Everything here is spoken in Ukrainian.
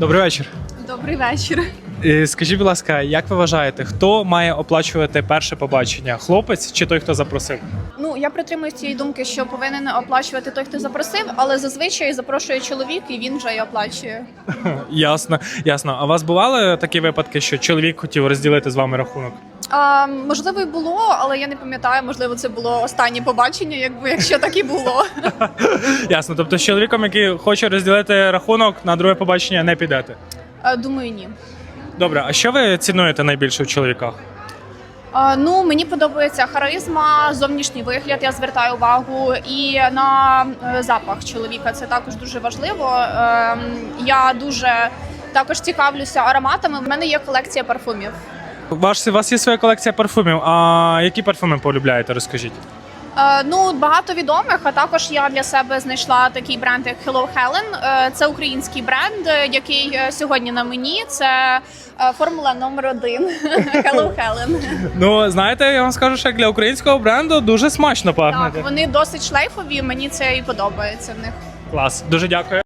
Добрий вечір. Добрий вечір. Е, Скажіть, будь ласка, як ви вважаєте, хто має оплачувати перше побачення? Хлопець чи той, хто запросив? Ну я притримуюсь цієї думки, що повинен оплачувати той, хто запросив, але зазвичай запрошує чоловік, і він вже й оплачує. Ясно, ясно. А у вас бували такі випадки, що чоловік хотів розділити з вами рахунок? А, можливо, і було, але я не пам'ятаю. Можливо, це було останнє побачення, якби якщо так і було. Ясно. Тобто з чоловіком, який хоче розділити рахунок, на друге побачення не підете. А, думаю, ні. Добре, а що ви цінуєте найбільше в чоловіках? А, ну мені подобається харизма, зовнішній вигляд. Я звертаю увагу і на е, запах чоловіка. Це також дуже важливо. Ем, я дуже також цікавлюся ароматами. В мене є колекція парфумів. Ваш, у вас є своя колекція парфумів. А які парфуми полюбляєте? Розкажіть. Е, Ну, багато відомих, а також я для себе знайшла такий бренд, як Hello Helen. Е, Це український бренд, е, який е, сьогодні на мені. Це е, формула номер один Hello Helen. Ну, знаєте, я вам скажу, що як для українського бренду дуже смачно пахне. Так, вони досить шлейфові. Мені це і подобається в них. Клас, дуже дякую.